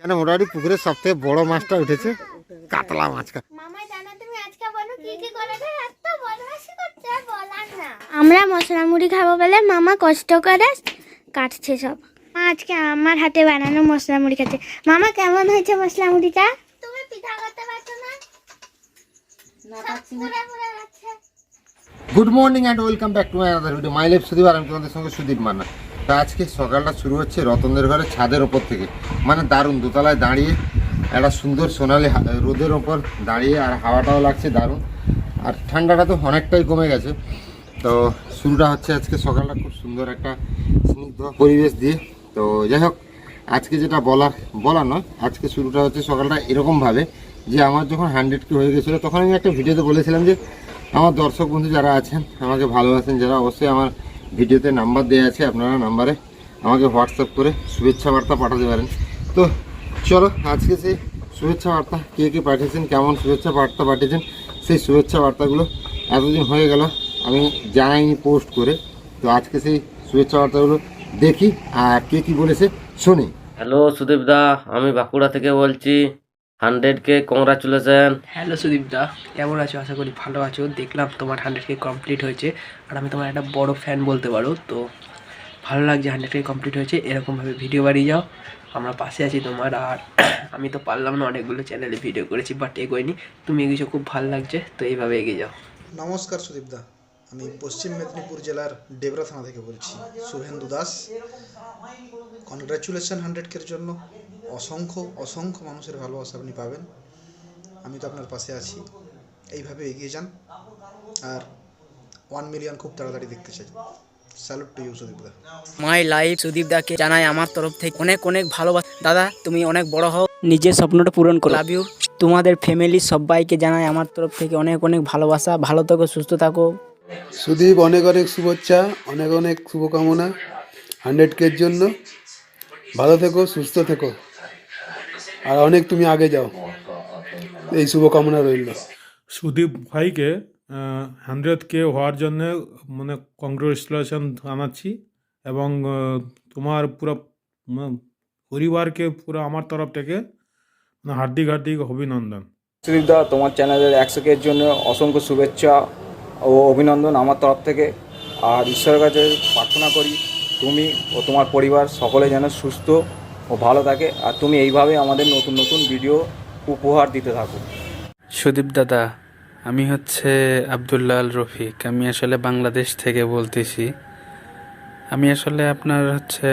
কেন মোটামুটি পুকুরের সব থেকে বড় মাছটা উঠেছে? কাতলা মাছ আমরা মশলা মুড়ি খাব বলে মামা কষ্ট করে কাটছে সব। মা আজকে আমার হাতে বানানো মশলা মুড়ি খাচ্ছে। মামা কেমন হয়েছে মশলা মুড়িটা? তুমি পিঠা করতে পারছ না? সব পুড়ে পুড়ে যাচ্ছে। Good morning and welcome back to my other video my life Sudip আর আমি তোমাদের সঙ্গে সুদীপ মান্না। তা আজকে সকালটা শুরু হচ্ছে রতনদের ঘরে ছাদের ওপর থেকে। মানে দারুণ, দোতলায় দাঁড়িয়ে একটা সুন্দর সোনালি রোদের ওপর দাঁড়িয়ে আর হাওয়াটাও লাগছে দারুণ। আর ঠান্ডাটা তো অনেকটাই কমে গেছে। তো শুরুটা হচ্ছে আজকে সকালটা খুব সুন্দর একটা স্নিগ্ধ পরিবেশ দিয়ে। তো যাই হোক, আজকে যেটা বলার বলা নয়, আজকে শুরুটা হচ্ছে সকালটা এরকমভাবে যে আমার যখন হান্ড্রেড কে হয়ে গেছিল, তখন আমি একটা ভিডিওতে বলেছিলাম যে, আমার দর্শক বন্ধু যারা আছেন, আমাকে ভালোবাসেন, যারা অবশ্যই আমার ভিডিওতে নাম্বার দেওয়া আছে, আপনারা নাম্বারে আমাকে হোয়াটসঅ্যাপ করে শুভেচ্ছা বার্তা পাঠাতে পারেন। তো চলো, আজকে সেই শুভেচ্ছা বার্তা কে কে পাঠিয়েছেন, কেমন শুভেচ্ছা বার্তা পাঠিয়েছেন, সেই শুভেচ্ছা বার্তাগুলো এতদিন হয়ে গেল, আমি জানাইনি পোস্ট করে। তো আজকে সেই শুভেচ্ছা বার্তাগুলো দেখি আর কে কি বলেছে, শুনি। হ্যালো সুদীপ দা, আমি বাঁকুড়া থেকে বলছি। Hundred K congratulation hello Sudip দা কেমন আছো? আশা করি ভালো আছো। দেখলাম তোমার হান্ড্রেড কে কমপ্লিট হয়েছে। আর আমি তোমার একটা বড় ফ্যান বলতে পারো তো ভালো লাগছে হান্ড্রেড কে কমপ্লিট হয়েছে। এরকমভাবে ভিডিও বাড়িয়ে যাও। আমরা পাশে আছি তোমার আর আমি তো পারলাম না অনেকগুলো চ্যানেলে ভিডিও করেছি বাট এগোয়নি। তুমি এগিয়েছো খুব ভালো লাগছে। তো এইভাবে এগিয়ে যাও। নমস্কার সুদীপদা আমি পশ্চিম মেদিনীপুর জেলার ডেবরা থানা থেকে বলছি শুভেন্দু দাস। কনগ্রাচুলেশন হান্ড্রেডকের জন্য। অসংখ্য অসংখ্য মানুষের ভালোবাসা আপনি পাবেন। আমি তো আপনার পাশে আছি। এইভাবে এগিয়ে যান। আর ওয়ান মিলিয়ন খুব তাড়াতাড়ি দেখতে চাই। স্যালুট টু ইউ সুদীপদা মাই লাইফ সুদীপ দাকে জানাই আমার তরফ থেকে অনেক অনেক ভালোবাসা। দাদা তুমি অনেক বড় হও। নিজের স্বপ্নটা পূরণ করো। লাভ ইউ তোমাদের ফ্যামিলি সবাইকে জানাই আমার তরফ থেকে অনেক অনেক ভালোবাসা। ভালো থাকো সুস্থ থাকো। সুদীপ অনেক অনেক শুভেচ্ছা অনেক অনেক শুভকামনা হান্ড্রেড কের জন্য। ভালো থেকো সুস্থ থেকো। আর অনেক তুমি আগে যাও। এই শুভকামনা রইল। সুদীপ ভাইকে হান্ড্রেড কে হওয়ার জন্য মানে কংগ্রেচুলেশন জানাচ্ছি এবং তোমার পুরো পরিবারকে পুরো আমার তরফ থেকে মানে হার্দিক হার্দিক অভিনন্দন। সুদীপ দা তোমার চ্যানেলের একশো কের জন্য অসংখ্য শুভেচ্ছা। ও অভিনন্দন আমার তরফ থেকে। আর ঈশ্বরের কাছে প্রার্থনা করি, তুমি ও তোমার পরিবার সকলে যেন সুস্থ ও ভালো থাকে। আর তুমি এইভাবে আমাদের নতুন নতুন ভিডিও উপহার দিতে থাকো। সুদীপ দাদা, আমি হচ্ছে আবদুল্লাহ আল রফিক। আমি আসলে বাংলাদেশ থেকে বলতেছি। আমি আসলে আপনার হচ্ছে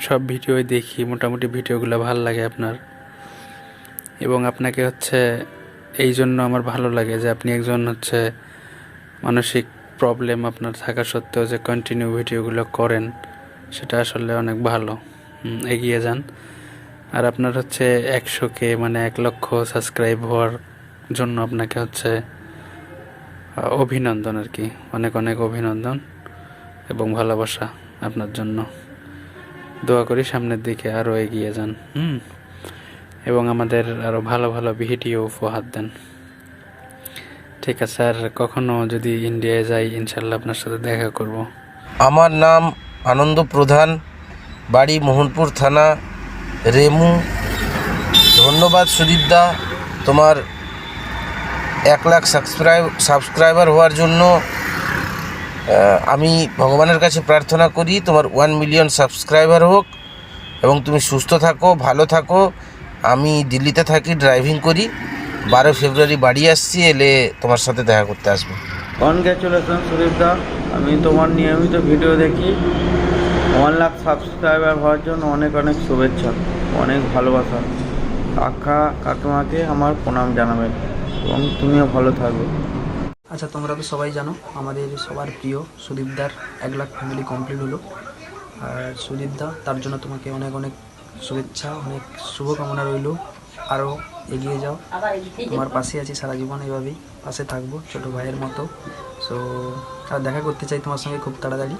সব ভিডিওই দেখি, মোটামুটি ভিডিওগুলো ভালো লাগে আপনার। এবং আপনাকে হচ্ছে এই জন্য আমার ভালো লাগে যে আপনি একজন হচ্ছে মানসিক প্রবলেম আপনার থাকা সত্ত্বেও যে কন্টিনিউ ভিডিওগুলো করেন, সেটা আসলে অনেক ভালো। এগিয়ে যান। আর আপনার হচ্ছে একশো কে মানে এক লক্ষ সাবস্ক্রাইব হওয়ার জন্য আপনাকে হচ্ছে অভিনন্দন আর কি। অনেক অনেক অভিনন্দন এবং ভালোবাসা আপনার জন্য। দোয়া করি সামনের দিকে আরও এগিয়ে যান। হুম, এবং আমাদের আরও ভালো ভালো ভিডিও উপহার দেন। ঠিক আছে আর কখনো যদি ইন্ডিয়ায় যাই ইনশাল্লাহ আপনার সাথে দেখা করব। আমার নাম আনন্দ প্রধান, বাড়ি মোহনপুর থানা, রেমু। ধন্যবাদ সুদীপ দা, তোমার এক লাখ সাবস্ক্রাইব সাবস্ক্রাইবার হওয়ার জন্য। আমি ভগবানের কাছে প্রার্থনা করি, তোমার ওয়ান মিলিয়ন সাবস্ক্রাইবার হোক, এবং তুমি সুস্থ থাকো, ভালো থাকো। আমি দিল্লিতে থাকি ড্রাইভিং করি। বারো ফেব্রুয়ারি বাড়ি আসছি এলে তোমার সাথে দেখা করতে আসব। কনগ্রাচুলেশন সুদীপ দা আমি তোমার নিয়মিত ভিডিও দেখি। ওয়ান লাখ সাবস্ক্রাইবার হওয়ার জন্য অনেক অনেক শুভেচ্ছা অনেক ভালোবাসা। কাকা কাকিমাকে আমার প্রণাম জানাবেন এবং তুমিও ভালো থাকবে। আচ্ছা তোমরা তো সবাই জানো আমাদের সবার প্রিয় সুদীপদার এক লাখ ফ্যামিলি কমপ্লিট হলো। আর সুদীপদা তার জন্য তোমাকে অনেক অনেক শুভেচ্ছা অনেক শুভকামনা রইল। আরও এগিয়ে যাও। তোমার পাশে আছি সারা জীবন এইভাবেই। পাশে থাকব ছোটো ভাইয়ের মতো। সো আর দেখা করতে চাই তোমার সঙ্গে খুব তাড়াতাড়ি।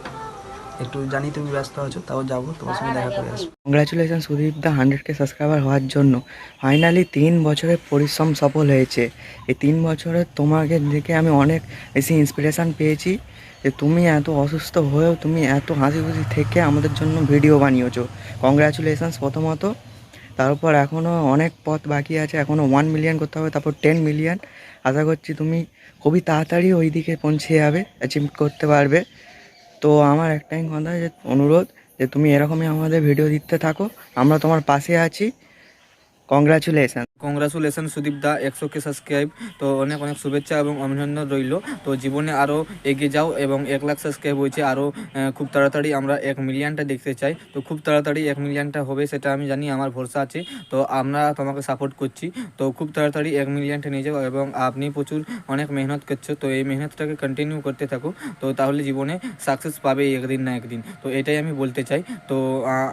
একটু জানি তুমি ব্যস্ত আছো তাও যাব তোমার সঙ্গে দেখা করে আসব। কংগ্রাচুলেশন সুদীপ দা হান্ড্রেড কে সাবস্ক্রাইবার হওয়ার জন্য। ফাইনালি তিন বছরের পরিশ্রম সফল হয়েছে। এই তিন বছরে তোমাকে দেখে আমি অনেক বেশি ইন্সপিরেশান পেয়েছি। যে তুমি এত অসুস্থ হয়েও তুমি এত হাসি খুশি থেকে আমাদের জন্য ভিডিও বানিয়েছো। কংগ্রাচুলেশনস প্রথমত। তারপর এখনও অনেক পথ বাকি আছে এখনও ওয়ান মিলিয়ন করতে হবে, তারপর টেন মিলিয়ন আশা করছি তুমি খুবই তাড়াতাড়ি ওই দিকে পৌঁছে যাবে অ্যাচিভ করতে পারবে। তো আমার একটাই কথা যে, অনুরোধ যে, তুমি এরকমই আমাদের ভিডিও দিতে থাকো, আমরা তোমার পাশে আছি। কংগ্রাচুলেশন কংগ্রাচুলেশন সুদীপ দা, একশো কে সাবস্ক্রাইব তো অনেক অনেক শুভেচ্ছা এবং অভিনন্দন রইল। তো জীবনে আরও এগিয়ে যাও এবং এক লাখ সাবস্ক্রাইব হয়েছে। আরও খুব তাড়াতাড়ি আমরা এক মিলিয়নটা দেখতে চাই। তো খুব তাড়াতাড়ি এক মিলিয়নটা হবে সেটা আমি জানি, আমার ভরসা আছে। তো আমরা তোমাকে সাপোর্ট করছি। তো খুব তাড়াতাড়ি এক মিলিয়নটা নিয়ে যাও এবং আপনি প্রচুর অনেক মেহনত করছ। তো এই মেহনতটাকে কন্টিনিউ করতে থাকো। তো তাহলে জীবনে সাকসেস পাবে একদিন না একদিন। তো এটাই আমি বলতে চাই। তো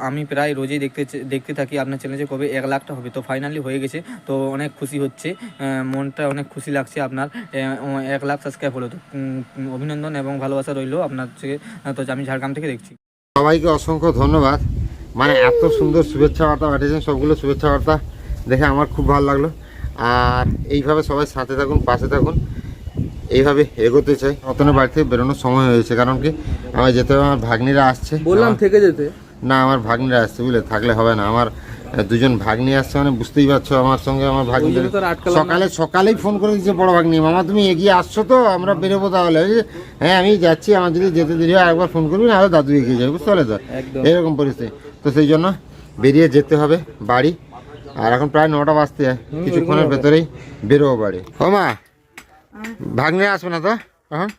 আমি প্রায় রোজই দেখতে দেখতে থাকি। আপনার চ্যানেলে কবে এক লাখটা হবে। তো ফাইনালি হয়ে গেছে তো অনেক খুশি হচ্ছে। মনটা অনেক খুশি লাগছে আপনার। এক লাখ সাবস্ক্রাইব হলো তো। অভিনন্দন এবং ভালোবাসা রইল আপনার থেকে। তো আমি ঝাড়গ্রাম থেকে দেখছি। সবাইকে অসংখ্য ধন্যবাদ। মানে এত সুন্দর শুভেচ্ছা বার্তা পাঠিয়েছেন সবগুলো শুভেচ্ছা বার্তা দেখে আমার খুব ভালো লাগল। আর এইভাবে সবাই সাথে থাকুন পাশে থাকুন। এইভাবে এগোতে চাই। রতনের বাড়ি থেকে বেরোনোর সময় হয়েছে কারণ কি আমার যেতে হবে আমার ভাগ্নিরা আসছে। বললাম থেকে যেতে। না আমার ভাগ্নিরা আসছে বুঝলে? থাকলে হবে না। আমার দুজন ভাগ্নি আসছে মানে বুঝতেই পারছ আমার সঙ্গে আমার ভাগ্নি আর। সকালে সকালেই ফোন করে দিচ্ছে বড় ভাগ্নি। মামা তুমি এগিয়ে আসছো তো আমরা বেরোবো তাহলে। যে, হ্যাঁ আমি যাচ্ছি আমার যদি যেতে দেরি হয় একবার ফোন করবি না হলে দাদু এগিয়ে যাবে বুঝতে পারলে তো একদম। এরকম পরিস্থিতি। তো সেই জন্য বেরিয়ে যেতে হবে বাড়ি। আর এখন প্রায় নটা বাজতে যায়। কিছুক্ষণের ভেতরেই বেরোবো বাড়ি। ও মা ভাগ্নে আসবে না তো? এখন?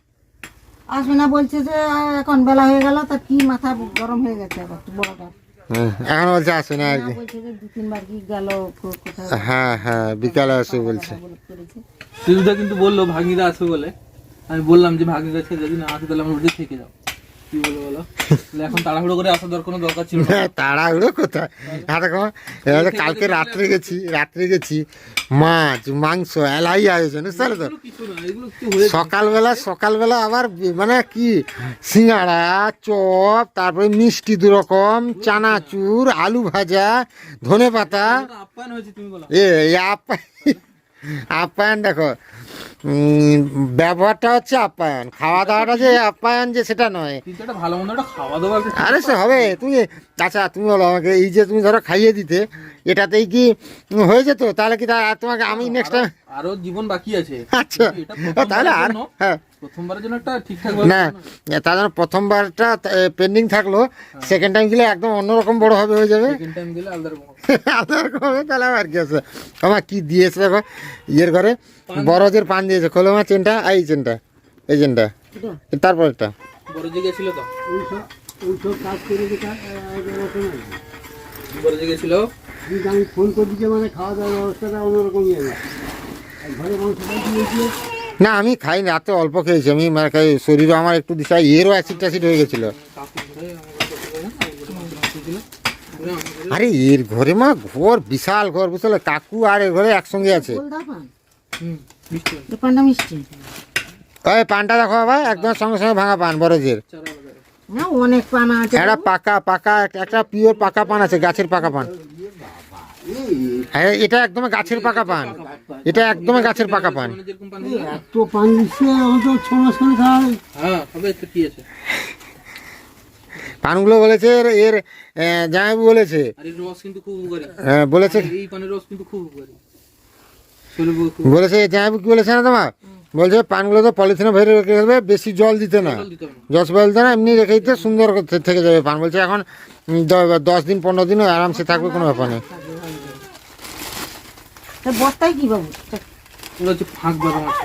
আসবে না বলছে যে এখন বেলা হয়ে গেল তা কি মাথা গরম হয়ে গেছে আবার বড়টা হ্যাঁ, এখন বলছে আসে না আর কি। হ্যাঁ হ্যাঁ বিকালে আসবে বলছে। কিন্তু বলল ভাগিরা আসবে বলে। আমি বললাম যে ভাগিরা ছেড়ে যদি না আসে তাহলে আমার উঠে থেকে যাও কি বলো? বলো এখন তাড়াহুড়ো করে আসার দরকার কোনো দরকার ছিল না। না, তাড়াহুড়ো কোথায়? হ্যাঁ দেখো এবারে কালকে রাত্রে গেছি রাত্রে গেছি মাছ মাংস এলাই আয়োজন বুঝতে তো? হয়ে সকালবেলা সকালবেলা আবার মানে কি সিঙ্গাড়া চপ তারপরে মিষ্টি দু রকম চানাচুর আলু ভাজা ধনে পাতা এ আপ্যায়ন আপ্যায়ন দেখো ব্যবহারটা হচ্ছে আপ্যায়ন। খাওয়া দাওয়াটা যে আপ্যায়ন যে সেটা নয়। ভালো মন্দ খাওয়া দাওয়া আরে সে হবে তুমি আচ্ছা তুমি বলো আমাকে এই যে তুমি ধরো খাইয়ে দিতে এটাতেই কি হয়ে যেত তাহলে কি তোমাকে আমি নেক্সট টাইম আরও জীবন বাকি আছে। আচ্ছা। ও, তাহলে আর হ্যাঁ। প্রথমবারের জন্য একটা ঠিকঠাক না তার জন্য প্রথমবারটা পেন্ডিং থাকল। সেকেন্ড টাইম গেলে একদম অন্যরকম বড় হবে হয়ে যাবে। সেকেন্ড টাইম গেলে আলাদা রকম হবে। আলাদা রকম হবে তাহলে আর কি আছে? আমার কি দিয়েছে দেখো ইয়ের ঘরে। বড়দের পান দিয়েছে। খোলো আমার চেনটা। আর এই চেনটা এই চেনটা। যে গেছিল। আমি ফোন করে দিচ্ছি মানে খাওয়া দাওয়ার ব্যবস্থাটা অন্যরকম ইয়ে ঘরে মাংস না আমি খাই না রাতে অল্প খেয়েছি। আমি মানে খাই শরীরে আমার একটু দিশা এরও অ্যাসিড ট্যাসিড হয়ে গেছিল। আরে এর ঘরে মা ঘর বিশাল ঘর বুঝলে কাকু আর এর ঘরে একসঙ্গে আছে। পানটা মিষ্টি। ওই পানটা দেখো বাবা একদম সঙ্গে সঙ্গে ভাঙা পান বরজের না অনেক পানা আছে একটা পাকা পাকা একটা পিওর পাকা পান আছে গাছের পাকা পান। হ্যাঁ এটা একদম গাছের পাকা পান। এটা একদম গাছের পাকা পান। এত পান দিচ্ছে তো ছ মাস করে খাওয়া হ্যাঁ হবে তো কি আছে। পানগুলো বলেছে এর এর জামাইবু বলেছে। আর রস কিন্তু খুব উপকারী। আহ, বলেছে। এই পানের রস কিন্তু খুব উপকারী। বলেছে জামাইবু কি বলেছে না তোমার? বলছে পানগুলো তো পলিথিনে ভরে রেখে দেবে বেশি জল দিতে না। জল দিতে না। জল দিতে না এমনি রেখে দিতে সুন্দর থেকে যাবে পান। বলছে এখন দশ দিন পনেরো দিন আরামসে থাকবে কোনো ব্যাপার নেই। কি বাবু? হচ্ছে ফাঁক বাদাম আছে।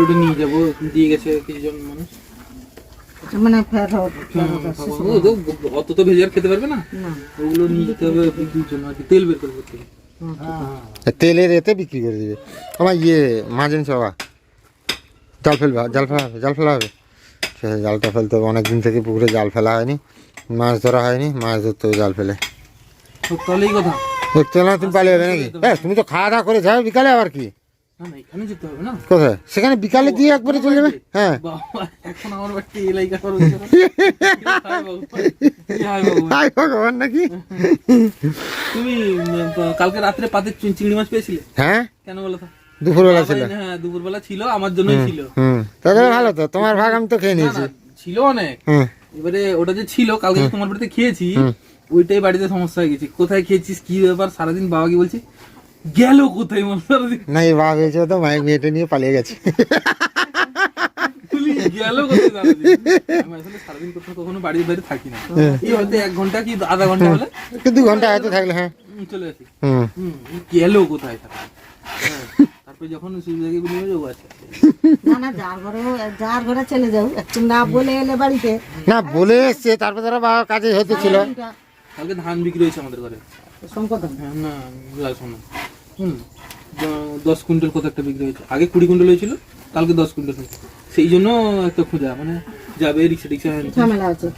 ওটা নিয়ে যাব দিয়ে গেছে কিছুজন মানুষ। মানে ফ্যাট হবে ফ্যাট হবে, শেষ হবে। ও তো অত তো ভেজে খেতে পারবে না? না। ওগুলো নিয়ে যেতে হবে বিক্রির জন্য আর কি তেল বের করব তেলের এতে বিক্রি করে দিবে। আমার ইয়ে মাঝেন সবা জাল ফেলবে জাল ফেলা হবে জাল ফেলা হবে। সে জালটা ফেলতে হবে অনেক দিন থেকে পুকুরে জাল ফেলা হয়নি মাছ ধরা হয়নি মাছ ধরতে হবে জাল ফেলে। কথা। দেখতে না তুমি পালিয়ে যাবে নাকি? হ্যাঁ তুমি তো খাওয়া দাওয়া করে যাবে বিকালে আবার কি? কোথায়? সেখানে বিকালে দিয়ে একবারে চলে যাবে? হ্যাঁ। হাই ভগবান? নাকি? তুমি কালকে রাত্রে পাতে চিংড়ি মাছ পেয়েছিলে? হ্যাঁ? কেন বলো তো? দুপুরবেলা ছিল। হ্যাঁ দুপুরবেলা ছিল আমার জন্যই ছিল। হুম। তাহলে ভালো তো তোমার ভাগ আমি তো খেয়ে নিয়েছি। ছিল অনেক। এবারে ওটা যে ছিল কালকে তোমার বাড়িতে খেয়েছি ওইটাই বাড়িতে সমস্যা হয়ে গেছে। কোথায় খেয়েছিস কি ব্যাপার সারাদিন বাবাকে বলছি গেল কোথায় মনে সারাদিন? না এই বাপ হয়েছে তো মায়ের মেয়েটা নিয়ে পালিয়ে গেছে। গেল কোথায় সারাদিন? আমি আসলে সারাদিন কোথাও কখনো বাড়ির বাইরে থাকি না। এই হয়তো এক ঘণ্টা কি আধা ঘণ্টা হলে? দু ঘণ্টা হয়তো থাকলে হ্যাঁ। চলে আসি। হুম। হুম গেল কোথায় সারাদিন? যখন সুবিধাকে আছে না না যার ঘরে যার ঘরে চলে যাও। একটু না বলে এলে বাড়িতে। না বলে এসছে তারপর তারা বাবা কাজে হতে ছিল। কালকে ধান বিক্রি হয়েছে আমাদের ঘরে। হ্যাঁ না হুম দশ কুইন্টাল কত একটা বিক্রি হয়েছে? আগে কুড়ি কুইন্টাল হয়েছিল কালকে দশ কুইন্টাল সেই জন্য একটা খোঁজা মানে যাবে রিক্সা টিক্সা ঝামেলা আছে।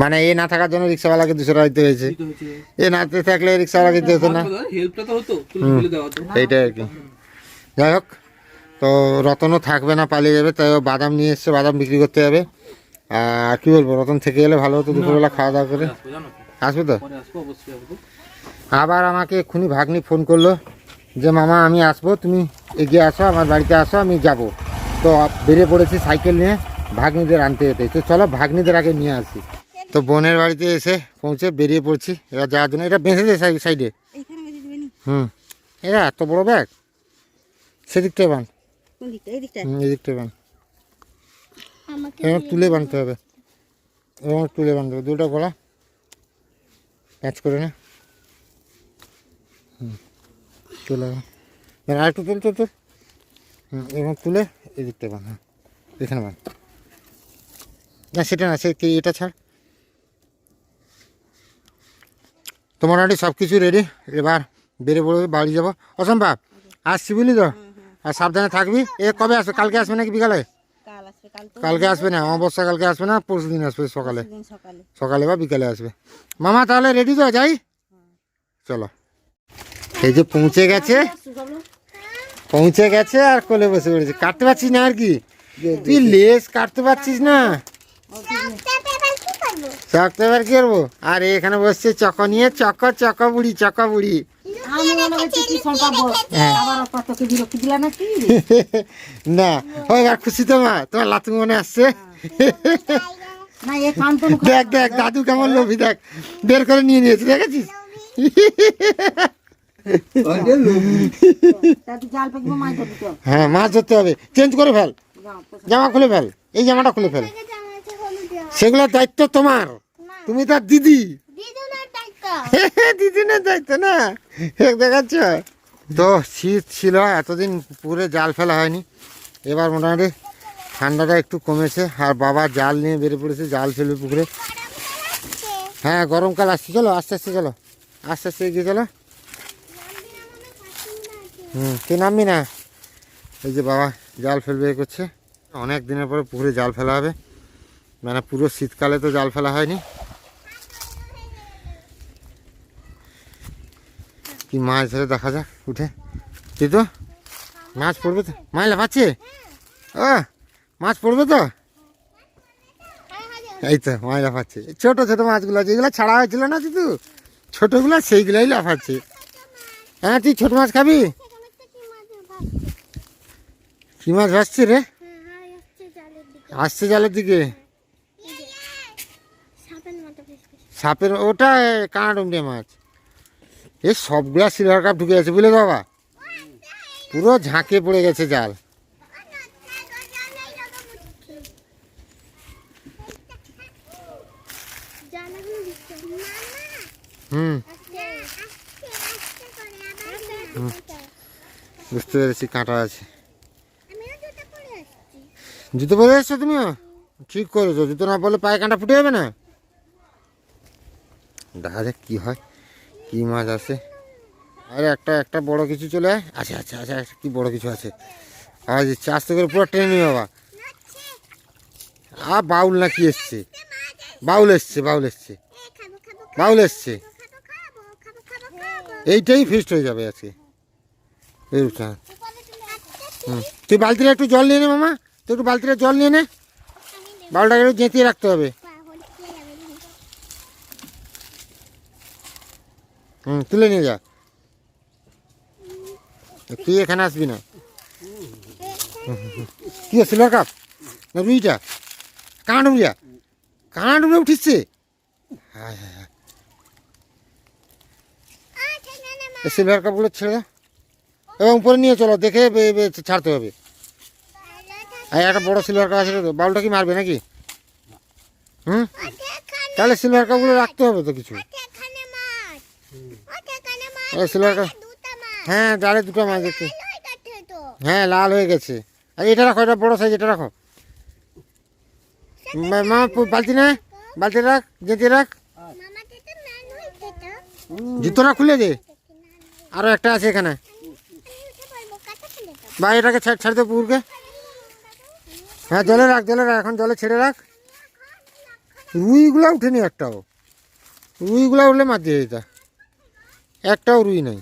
মানে এ না থাকার জন্য রিক্সাওয়ালাকে দুশো টাকা দিতে হয়েছে। এ নাতে থাকলে রিক্সাওয়ালাকে দিতে হতো না। এইটাই আর কি। যাই হোক তো রতনও থাকবে না পালিয়ে যাবে তাই বাদাম নিয়ে এসছে বাদাম বিক্রি করতে যাবে। আর কি বলব রতন থেকে এলে ভালো হতো দুপুরবেলা খাওয়া দাওয়া করে। আসব তো? আবার আমাকে এক্ষুনি ভাগ্নি ফোন করল যে মামা আমি আসব তুমি এগিয়ে আসো আমার বাড়িতে আসো আমি যাব। তো বেরিয়ে পড়েছি সাইকেল নিয়ে ভাগ্নিদের আনতে যেতে। তো চলো ভাগ্নিদের আগে নিয়ে আসি। তো বোনের বাড়িতে এসে পৌঁছে বেরিয়ে পড়ছি। এবার যাওয়ার জন্য। এটা বেঁধে দে সাইডে। হুম। এরা এত বড় ব্যাগ? সেদিকটায় বান হুম, এদিকটায় বান আমাকে এরকম তুলে বানতে হবে। এরকম তুলে বানতে হবে। দুটো গলা। প্যাচ করে না। হুম তুলে বান আর একটু তুল তুল তুল। হুম এরকম তুলে এদিকটা বান হ্যাঁ এখানে বান না সেটা না সে কি এটা ছাড়। তো মোটামুটি সব কিছু রেডি এবার বেরিয়ে পড়বে বাড়ি যাব। অসম্ভব আসছি বুঝলি তো? আর সাবধানে থাকবি। এ কবে আসবে? কালকে আসবে নাকি বিকালে? কালকে আসবে না অমাবস্যা কালকে আসবে না পরশু দিন আসবে সকালে। সকালে। বা বিকালে আসবে। মামা তাহলে রেডি তো? যাই। চলো। এই যে পৌঁছে গেছে। পৌঁছে গেছে আর কোলে বসে পড়েছে। কাটতে পারছিস না আর কি? তুই লেস কাটতে পারছিস না। চাকতে এবার কি করব? আর এখানে বসছে চক নিয়ে চক চক বুড়ি চক বুড়ি। হ্যাঁ। না ও এবার খুশি তো মা তোমার লাতু মনে আসছে। দেখ দেখ দাদু কেমন লোভি দেখ। বের করে নিয়ে নিয়েছে দেখেছিস? হ্যাঁ মাছ ধরতে হবে। চেঞ্জ করে ফেল। জামা খুলে ফেল। এই জামাটা খুলে ফেল। সেগুলোর দায়িত্ব তোমার। তুমি তার দিদি। দায়িত্ব। দিদিনের দায়িত্ব না? দেখাচ্ছ? তো শীত ছিল এতদিন পুকুরে জাল ফেলা হয়নি। এবার মোটামুটি ঠান্ডাটা একটু কমেছে আর বাবা জাল নিয়ে বেরিয়ে পড়েছে জাল ফেলবে পুকুরে। হ্যাঁ গরমকাল আসছে চলো আস্তে আস্তে চলো আস্তে আস্তে এগিয়ে চলো। হুম তুই নামবি না? এই যে বাবা জাল ফেলবে এ করছে। অনেক দিনের পরে পুকুরে জাল ফেলা হবে। মানে পুরো শীতকালে তো জাল ফেলা হয়নি। কি মাছ ধরে দেখা যাক উঠে। তুই তো মাছ পড়বে তো? মাছ লাফাচ্ছে ও মাছ পড়বে তো? এই তো মাছ লাফাচ্ছে ছোট ছোট মাছগুলো যেগুলো ছাড়া হয়েছিল না তুই ছোটগুলো সেইগুলোই লাফাচ্ছে হ্যাঁ তুই ছোট মাছ খাবি? কি মাছ ভাসছে রে? আসছে জালের দিকে? সাপের ওটা কানাডুমড়ে মাছ। এ সবগুলা সিলভার কাপ ঢুকে গেছে, বুঝলে বাবা? পুরো ঝাঁকে পড়ে গেছে জাল। হুম। বুঝতে পেরেছি, কাঁটা আছে। জুতো পরে এসছো তুমিও? ঠিক করেছ, জুতো না পরলে পায়ে কাঁটা ফুটে যাবে না। দেখা যাক কী হয়? কী মাছ আছে? আরে একটা একটা বড় কিছু চলে আচ্ছা আচ্ছা আচ্ছা কি বড় কিছু আছে? আজ আস্তে করে পুরো টেনে নিয়ে বাবা। আ, বাউল না কি এসছে? বাউল এসছে বাউল এসছে। বাউল এসছে। এইটাই ফিস্ট হয়ে যাবে আজকে। হুম। তুই বালতিটা একটু জল নিয়ে নে মামা। তুই একটু বালতিটা জল নিয়ে নে। বাউলটাকে একটু জেঁতিয়ে রাখতে হবে। হুম, তুলে নিয়ে যা। তুই এখানে আসবি না। কি সিলভার কাপ না রুইটা? কানা ডুবরিয়া কানা ডুবরে উঠিচ্ছে হ্যাঁ হ্যাঁ হ্যাঁ। সিলভার কাপগুলো ছেড়ে দাও এবং উপরে নিয়ে চলো, দেখে ছাড়তে হবে। আর একটা বড় সিলভার কাপ আছে বাউলটা কি মারবে নাকি? হুম? তাহলে সিলভার কাপগুলো রাখতে হবে তো কিছু। এই সিলভার হ্যাঁ জালে দুটো মাছ দেখছি। হ্যাঁ লাল হয়ে গেছে। আর এটা রাখো এটা বড় সাইজ এটা রাখো। মা- বালতি না বালতি রাখ গেঁথে রাখ। জুতোটা খুলে দে। আরও একটা আছে এখানে। বা এটাকে ছাড় ছাড় দে পুকুরকে। হ্যাঁ জলে রাখ জলে রাখ এখন জলে ছেড়ে রাখ। রুইগুলো উঠেনি একটাও। রুইগুলো উঠলে মাছ দিয়ে দিতা। একটাও রুই নাই।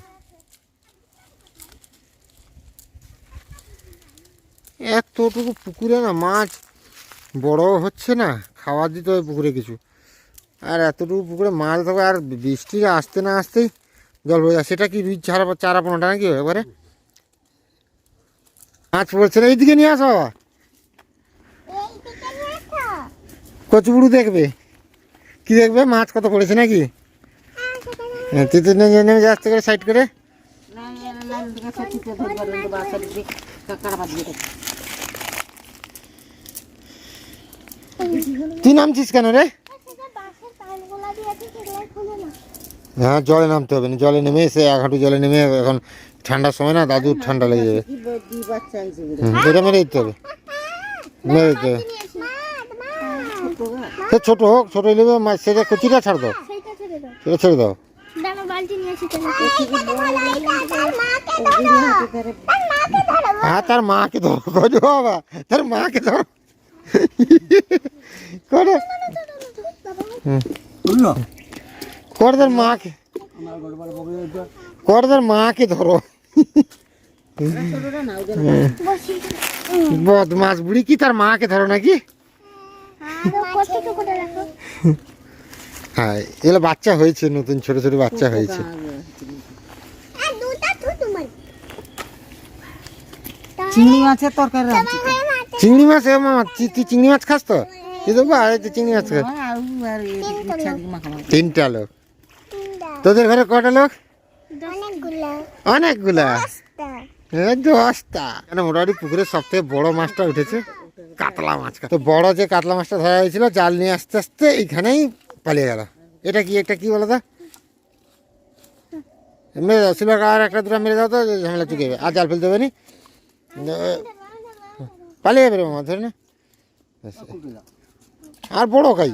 এতটুকু পুকুরে না মাছ বড় হচ্ছে না খাবার দিতে হবে পুকুরে কিছু। আর এতটুকু পুকুরে মাছ ধরবে আর বৃষ্টি আসতে না আসতেই জল পড়ে যায়। সেটা কি রুই চারা চারা পোনাটা নাকি এবারে? মাছ পড়ছে না এইদিকে নিয়ে আসো। কচুবুড়ু দেখবে। কি দেখবে? মাছ কত পড়েছে নাকি? হ্যাঁ নেমে নেমে যাচ্ছে করে সাইড করে। তুই নামছিস কেন রে? হ্যাঁ জলে নামতে হবে না জলে নেমে এসে এক হাঁটু জলে নেমে এখন ঠান্ডার সময় না দাদুর ঠান্ডা লেগে যাবে। এটা মেরে দিতে হবে। মেরে দিতে হবে। ছোট হোক ছোট মাছ সেটা কচিটা ছাড় দাও। দাও। সেটা ছেড়ে দাও। দাঁড়া বালতি নিয়ে আসি কেন হ্যাঁ তার মাকে ধরো কজো বাবা তার মাকে ধরো করে করে তার মাকে করে তার মাকে ধরো বদমাস বুড়ি কি তার মাকে ধরো নাকি কষ্ট তো করে রাখো হ্যাঁ এগুলো বাচ্চা হয়েছে নতুন ছোট ছোট বাচ্চা হয়েছে। চিংড়ি মাছের তরকারি চিংড়ি মাছ এ মামা তুই চিংড়ি মাছ খাস তো? তুই তো বাড়ি তুই চিংড়ি মাছ খাস। মাখামাখি। তিনটা লোক। তোদের ঘরে কটা লোক? অনেকগুলা। এই দশটা। কেন মোটামুটি পুকুরের সব থেকে বড় মাছটা উঠেছে? কাতলা মাছ। তো বড় যে কাতলা মাছটা ধরা হয়েছিল জাল নিয়ে আস্তে আস্তে এইখানেই পালিয়ে গেল। এটা কি একটা কি বলো তো? মেরে দাও সিলভার কালার একটা দুটো মেরে দাও তো ঝামেলা চুকে যাবে। আর জাল ফেলতে হবে নি? পালিয়ে যাবে রে মাছ ধরে না। আর বড় কাই?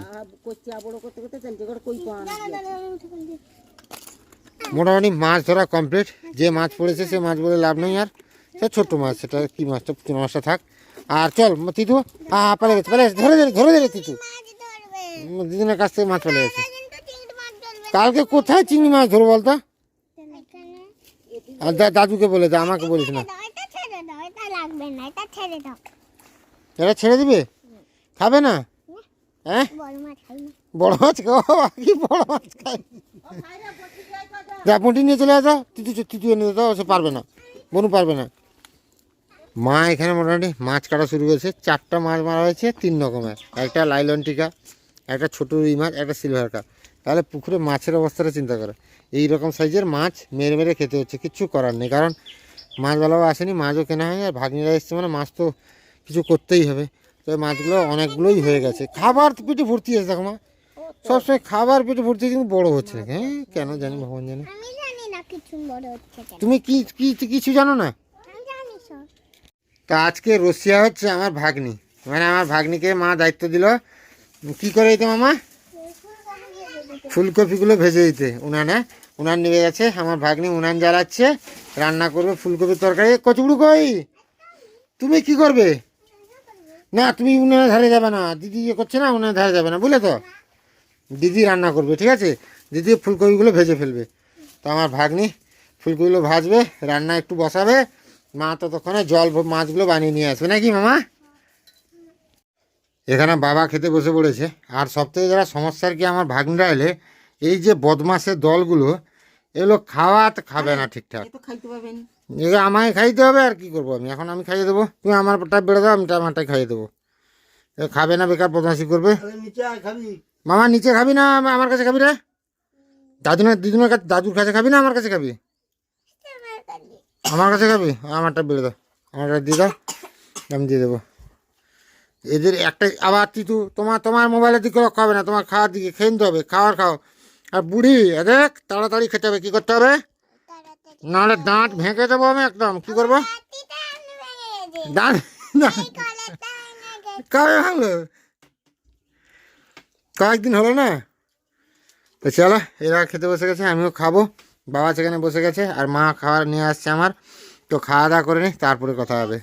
মোটামুটি মাছ ধরা কমপ্লিট যে মাছ পড়েছে সে মাছ বলে লাভ নেই আর। সে ছোট্ট মাছ সেটা কি মাছটা পুরো মাছটা থাক। আর চল ম- তিতু আ পালে গেছে পালে গেছে ধরে ধরে ধরে ধরে তিতু। উম, দিদিনের কাছ থেকে মাছ পালে গেছে কালকে কোথায় চিংড়ি মাছ ধরবো বলতো? আর দাদুকে বলে দে আমাকে বলিস না। এটা ছেড়ে দিবে? খাবে না? হ্যাঁ? বড় মাছ খাই বড় মাছ খাও কি বড় মাছ খাই। যা পুঁটি নিয়ে চলে আসো। তিতু তিতু এনে দাও সে পারবে না। বনু পারবে না। মা এখানে মোটামুটি মাছ কাটা শুরু করেছে। চারটা মাছ মারা হয়েছে তিন রকমের। একটা লাইলন টিকা একটা ছোটো রুই মাছ একটা সিলভার কাপ তাহলে পুকুরে মাছের অবস্থাটা চিন্তা করো। এই রকম সাইজের মাছ মেরে মেরে খেতে হচ্ছে কিচ্ছু করার নেই। কারণ মাছওয়ালাও আসেনি মাছও কেনা হয়নি আর ভাগ্নিরা এসছে মানে মাছ তো কিছু করতেই হবে। তো মাছগুলো অনেকগুলোই হয়ে গেছে। খাবার পেটে ভর্তি আছে দেখো মা। সবসময় খাবার পেটে ভর্তি কিন্তু বড় হচ্ছে। না হ্যাঁ কেন জানি ভগবান জানে। কিছু তুমি কি কি কিছু জানো না? তা আজকে রসিয়া হচ্ছে আমার ভাগ্নি। মানে আমার ভাগ্নিকে মা দায়িত্ব দিল কি করে দিতে মামা? ফুলকপিগুলো ভেজে দিতে, উনানে। উনান নিয়ে গেছে, আমার ভাগ্নি উনান জ্বালাচ্ছে, রান্না করবে ফুলকপির তরকারি। কচুগুড়ু কই? তুমি কি করবে? না, তুমি উনানের ধারে যাবে না। দিদি ইয়ে করছে না, উনানের ধারে যাবে না, বুঝলে তো? দিদি রান্না করবে, ঠিক আছে? দিদি ফুলকপিগুলো ভেজে ফেলবে। তো আমার ভাগ্নি ফুলকপিগুলো ভাজবে, রান্না একটু বসাবে। মা তো ততক্ষণে জল মাছগুলো বানিয়ে নিয়ে আসবে। নাকি মামা? এখানে বাবা খেতে বসে পড়েছে। আর সবথেকে যারা সমস্যার কি আমার ভাগ্নিরা এলে এই যে বদমাসের দলগুলো এগুলো খাওয়া তো খাবে না ঠিকঠাক। এগুলো আমায় খাইতে হবে আর কি করব আমি? এখন আমি খাইয়ে দেবো। তুমি আমারটা বেড়ে দাও আমি আমারটাই খাইয়ে দেবো। খাবে না বেকার বদমাসি করবে। মামা নিচে খাবি না আমার কাছে খাবি রে? দাদু না দিদুনের কাছে দাদুর কাছে খাবি না আমার কাছে খাবি? আমার কাছে খাবি? আমারটা বেড়ে দাও। আমারটা দিয়ে দাও আমি দিয়ে দেবো। এদের একটা আবার তিতু তোমার তোমার মোবাইলের দিকে লক্ষ্য হবে না তোমার খাওয়ার দিকে খেয়ে নিতে হবে খাওয়ার খাও। আর বুড়ি দেখ তাড়াতাড়ি খেতে হবে কী করতে হবে? নাহলে দাঁত ভেঙে দেবো আমি একদম কী করব? দাঁত কবে ভাঙলো? কয়েকদিন হলো না? তো চলো এরা খেতে বসে গেছে আমিও খাব। বাবা সেখানে বসে গেছে আর মা খাবার নিয়ে আসছে আমার। তো খাওয়া দাওয়া করে নি তারপরে কথা হবে।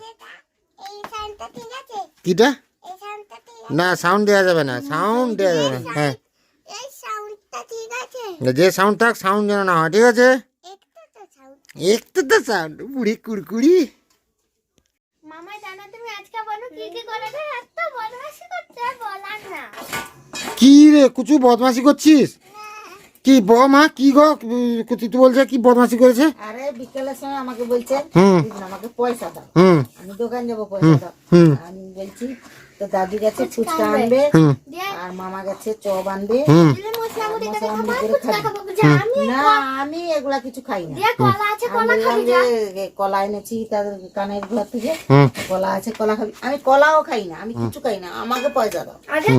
কিটা? না সাউন্ড দেওয়া যাবে না সাউন্ড দেওয়া যাবে না হ্যাঁ। যে সাউন্ড থাক সাউন্ড যেন না হয় ঠিক আছে? একটু তো সাউন্ড বুড়ি কুড়কুড়ি। মামা জানো তুমি আজকে বলো কি কি করেছে এত বদমাশি করছে আর বলার না। কি রে কুচু বদমাশি করছিস? কি ব মা কি গো কুচু তুই বলছে কি বদমাশি করেছে? আরে বিকেলের সময় আমাকে বলছে আমাকে পয়সা দাও। আমি দোকান যাব পয়সা দাও। আমি বলছি তো দাদি গেছে ফুচকা আনবে আর মামা গেছে চপ আনবে। না আমি এগুলা কিছু খাই না। কলা কলা এনেছি তাদের কানের ঘর থেকে। আছে কলা খাবি। আমি কলাও খাই না আমি কিছু খাই না আমাকে পয়সা দাও। আগে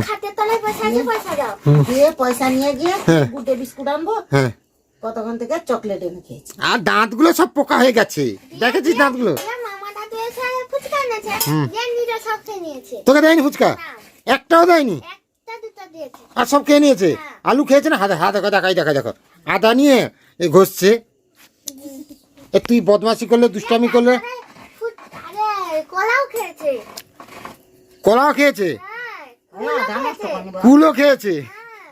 পয়সা দিয়ে নিয়ে গিয়ে গুডে বিস্কুট আনব হ্যাঁ। কতক্ষণ থেকে চকলেট এনে খেয়েছি। আর দাঁতগুলো সব পোকা হয়ে গেছে। দেখেছিস দাঁতগুলো? তোকে দেয়নি ফুচকা? একটাও দেয়নি? একটা দুটো দিয়েছে। আর সব খেয়ে নিয়েছে? আলু খেয়েছে না? হাতে হাত দেখো দেখাই দেখাই দেখো আদা নিয়ে এ ঘষছে। এ তুই বদমাশি করলে দুষ্টামি করলে? কলাও খেয়েছে। কলাও খেয়েছে?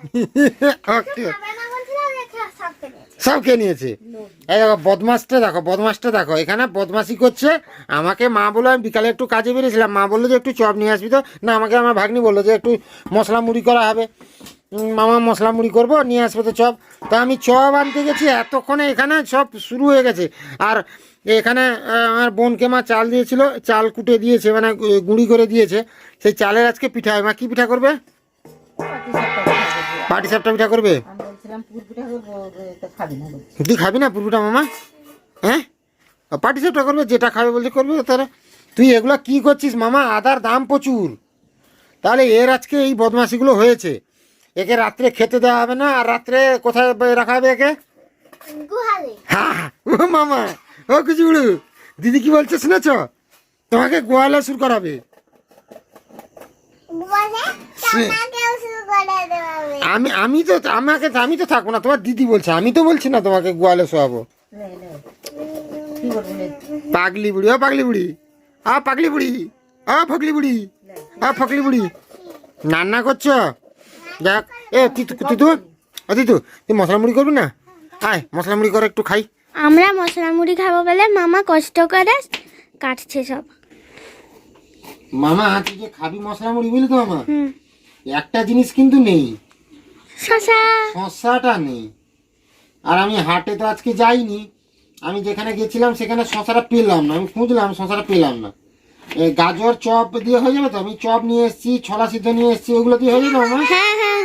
সব খেয়ে নিয়েছে? এই দেখো বদমাসটা দেখো বদমাসটা দেখো। এখানে বদমাসি করছে। আমাকে মা বলল আমি বিকালে একটু কাজে বেরিয়েছিলাম। মা বলল যে একটু চপ নিয়ে আসবি তো। না আমাকে আমার ভাগ্নি বলল যে একটু মশলা মুড়ি করা হবে। মামা মশলা মুড়ি করব নিয়ে আসবে তো চপ। তো আমি চপ আনতে গেছি এতক্ষণে এখানে সব শুরু হয়ে গেছে। আর এখানে আমার বোনকে মা চাল দিয়েছিল চাল কুটে দিয়েছে মানে গুঁড়ি করে দিয়েছে। সেই চালের আজকে পিঠা হয়। মা কী পিঠা করবে? পাটি সাপটা পিঠা করবে? তুই খাবি না পুরপুটা মামা? হ্যাঁ? পার্টি সেপটা করবে যেটা খাবে বলছে করবে তারা তুই এগুলো কি করছিস মামা? আদার দাম প্রচুর। তাহলে এর আজকে এই বদমাশিগুলো হয়েছে। একে রাত্রে খেতে দেওয়া হবে না আর রাত্রে কোথায় রাখা হবে একে? হ্যাঁ ও মামা ও কুচুগুড়ু দিদি কি বলছে শুনেছ? তোমাকে গোয়ালে শুরু করাবে বলে তোমাকেও শুরু করে দেবে আমি। আমি তো আমাকে আমি তো থাকব না তোমার দিদি বলছে আমি তো বলছি না তোমাকে গোয়ালে শোয়াবো? পাগলি বুড়ি ও পাগলি বুড়ি। আ পাগলি বুড়ি আ ফকলি বুড়ি আ ফকলি বুড়ি। রান্না করছ? দেখ এ তিতু তিতু ও তিতু তুই মশলা মুড়ি করবি না? আয় মশলা মুড়ি করে একটু খাই। আমরা মশলা মুড়ি খাব বলে মামা কষ্ট করে কাটছে সব। মামা তুই যে খাবি মশলা মুড়ি বুঝলি তো মামা? একটা জিনিস কিন্তু নেই। শশা শশাটা নেই। আর আমি হাটে তো আজকে যাইনি। আমি যেখানে গেছিলাম সেখানে শশাটা পেলাম না। আমি খুঁজলাম শশাটা পেলাম না। গাজর চপ দিয়ে হয়ে যাবে তো? আমি চপ নিয়ে এসেছি ছলা সিদ্ধ নিয়ে এসেছি ওগুলো দিয়ে হয়ে যাবে মামা? হ্যাঁ হ্যাঁ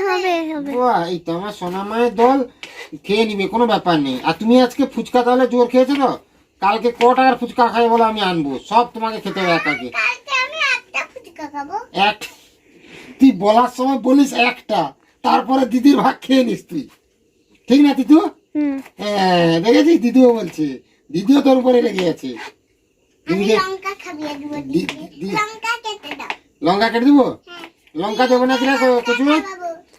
বাহ, এই তো আমার সোনা মায়ের দল। খেয়ে নিবে কোনো ব্যাপার নেই। আর তুমি আজকে ফুচকা তাহলে জোর খেয়েছো তো? কালকে ক টাকার ফুচকা খাই বলে আমি আনব। সব তোমাকে খেতে হবে একাকে কালকে আমি একটা ফুচকা খাব এক। তুই বলার সময় বলিস একটা তারপরে দিদির ভাগ খেয়ে নিস তুই। ঠিক না হুম। হ্যাঁ দেখেছিস? দিদিও বলছে। দিদিও তোর উপরে রেগে আছে। লঙ্কা খাবিয়ে দিব দি- দি- লঙ্কা কেটে দাও। লঙ্কা কেটে দিবো? লঙ্কা দেবো না কিনা কচু?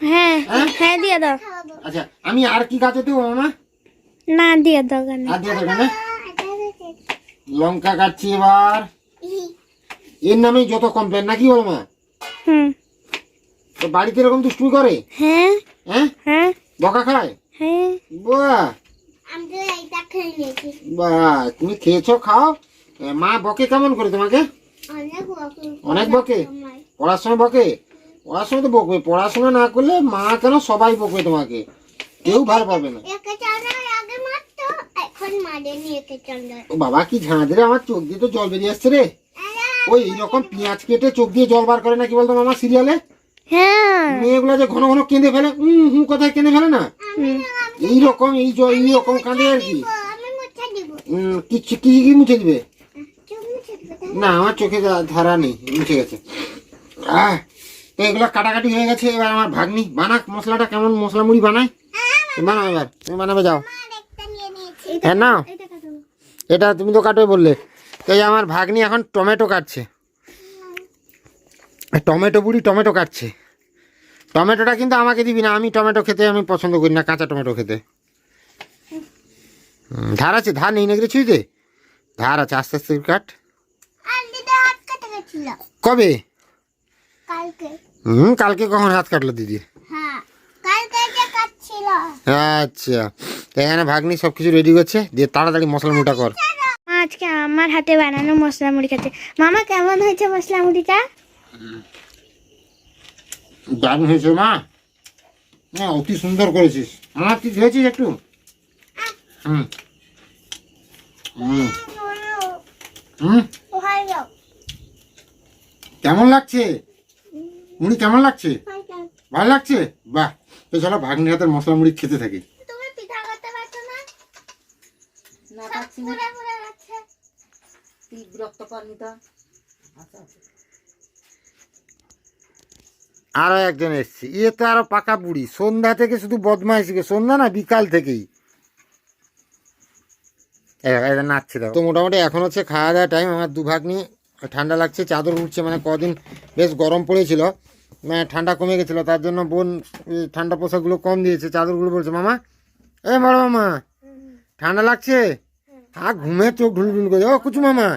হ্যাঁ হ্যাঁ? দিয়ে দাও। আচ্ছা আমি আর কি গাছে দেবো মামা? না দিয়ে দাও আর দিয়ে দেবো না? লঙ্কা কাটছি এবার। এর নামেই যত কমপ্লেন নাকি বল মা? হুম। তো বাড়িতে এরকম দুষ্টুমি করে? হ্যাঁ। হ্যাঁ? হ্যাঁ। বকা খায়? হ্যাঁ। বাহ। তুমি খেয়েছো খাও। মা বকে কেমন করে তোমাকে? অনেক অনেক বকে? পড়ার সময়। বকে? পড়ার সময় তো বকবে। পড়াশোনা না করলে মা কেন সবাই বকবে তোমাকে? কেউ ভালো পাবে না। একে চালার আগে মারতো এখন মারেনি একে চালার ও বাবা কি ঝাঁদে রে আমার চোখ দিয়ে তো জল বেরিয়ে আসছে রে। ওই এইরকম পেঁয়াজ কেটে চোখ দিয়ে জল বার করে নাকি বলতো মামা সিরিয়ালে? হ্যাঁ। মেয়েগুলো যে ঘন ঘন কেঁদে ফেলে উম হুম কোথায় কেঁদে ফেলে না? এইরকম এই এইরকম কাঁদে আর কি। উম, কি কি কি কি মুছে দিবে? না আমার চোখে ধারা নেই মুছে গেছে। আহ তো এগুলো কাটাকাটি হয়ে গেছে এবার আমার ভাগ্নি বানাক মশলাটা কেমন মশলা মুড়ি বানায়? বানাও এবার তুমি বানাবে যাও। হ্যাঁ না এটা তুমি তো কাটবে বললে। তো এই আমার ভাগ্নি এখন টমেটো কাটছে। টমেটো বুড়ি টমেটো কাটছে। টমেটোটা কিন্তু আমাকে দিবি না আমি টমেটো খেতে আমি পছন্দ করি না কাঁচা টমেটো খেতে। ধার আছে? ধার নেই নাকি রে ছুঁইতে? ধার আছে আস্তে আস্তে কাট। কবে? কালকে হুম কালকে কখন হাত কাটলো দিদি? আচ্ছা এখানে ভাগ্নি সব কিছু রেডি করছে দিয়ে তাড়াতাড়ি মশলা মুটা কর। আজকে আমার হাতে বানানো মশলা মুড়ি খাচ্ছে। মামা কেমন হয়েছে মশলা মুড়িটা? দারুণ হয়েছে মা। না অতি সুন্দর করেছিস। আমার তুই খেয়েছিস একটু? হুম। হুম। হুম। কেমন লাগছে? মুড়ি কেমন লাগছে। ভালো লাগছে? বাহ। তো চলো ভাগ্নির হাতের মশলা মুড়ি খেতে থাকি তুমি পিঠা করতে পারছ না না পাচ্ছি না পুরা পুরা যাচ্ছে তুই বিরক্ত করলি তো আরও একজন এসছে। ইয়ে তো আরও পাকা বুড়ি। সন্ধ্যা থেকে শুধু বদমাইশি করে সন্ধ্যা না বিকাল থেকেই। এ, এরা নাচছে দেখো। তো মোটামুটি এখন হচ্ছে খাওয়া দাওয়া টাইম আমার দু ভাগ্নি ঠান্ডা লাগছে চাদর উঠছে মানে কদিন বেশ গরম পড়েছিল। মানে ঠান্ডা কমে গেছিল তার জন্য বোন ঠান্ডা পোশাকগুলো কম দিয়েছে চাদরগুলো বলছে মামা এ বড় মামা ঠান্ডা লাগছে? আর ঘুমে চোখ ঢুল ঢুল করে ও কুচু মামা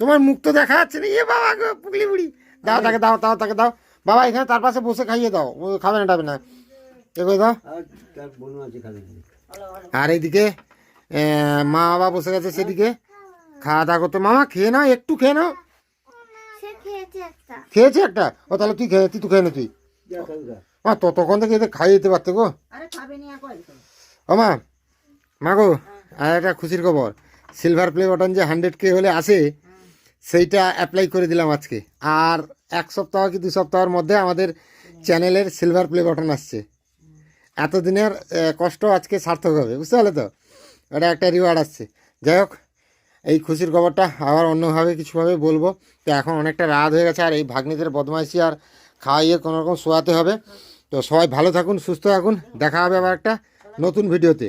তোমার মুখ তো দেখা যাচ্ছে না ইয়ে বাবা পুকলি বুড়ি দাও তাকে দাও তাও তাকে দাও বাবা এখানে তার পাশে বসে খাইয়ে দাও। ও খাবে না টাবে না। এ করে দাও। আর এইদিকে মা বাবা বসে গেছে সেদিকে। খাওয়া দাওয়া করতে। মামা খেয়ে নাও একটু খেয়ে নাও। সে খেয়েছে একটা। ও তাহলে তুই খেয়ে তুই তো খেয়ে নে তুই। মা ততক্ষণ থেকে এদের খাইয়ে দিতে পারতে গো। নি ও মা মা গো আর একটা খুশির খবর। সিলভার প্লে বাটন যে হান্ড্রেড কে হলে আসে সেইটা অ্যাপ্লাই করে দিলাম আজকে। আর এক সপ্তাহ কি দু সপ্তাহের মধ্যে আমাদের চ্যানেলের সিলভার প্লে বাটন আসছে। এতদিনের কষ্ট আজকে সার্থক হবে, বুঝতে পারলে তো? ওটা একটা রিওয়ার্ড আসছে। যাই হোক, এই খুশির খবরটা আবার অন্যভাবে কিছুভাবে বলব। তো এখন অনেকটা রাত হয়ে গেছে, আর এই ভাগ্নিদের বদমাইশি আর খাওয়াইয়ে কোনো রকম শোয়াতে হবে। তো সবাই ভালো থাকুন, সুস্থ থাকুন। দেখা হবে আবার একটা নতুন ভিডিওতে